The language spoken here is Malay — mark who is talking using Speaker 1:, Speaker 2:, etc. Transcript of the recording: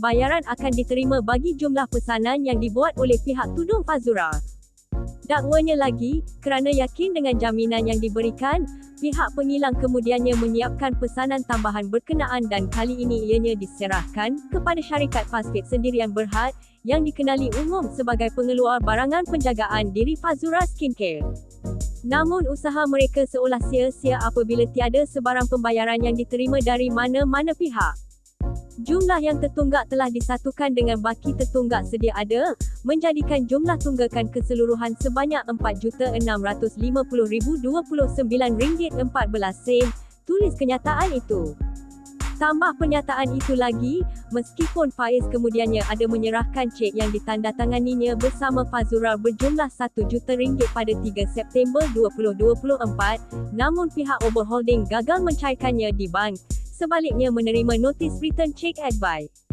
Speaker 1: bayaran akan diterima bagi jumlah pesanan yang dibuat oleh pihak tudung Fazura. Dakwanya lagi, kerana yakin dengan jaminan yang diberikan, pihak pengilang kemudiannya menyiapkan pesanan tambahan berkenaan dan kali ini ianya diserahkan kepada syarikat Fasfit Sendirian Berhad yang dikenali umum sebagai pengeluar barangan penjagaan diri Fazura Skincare. Namun usaha mereka seolah sia-sia apabila tiada sebarang pembayaran yang diterima dari mana-mana pihak. Jumlah yang tertunggak telah disatukan dengan baki tertunggak sedia ada, menjadikan jumlah tunggakan keseluruhan sebanyak RM450,029.14 tulis kenyataan itu. Tambah pernyataan itu lagi, meskipun Faiz kemudiannya ada menyerahkan cek yang ditandatanganinya bersama Fazura berjumlah RM1 juta pada 3 September 2024, namun pihak Obor Holding gagal mencairkannya di bank sebaliknya menerima notis return check advice.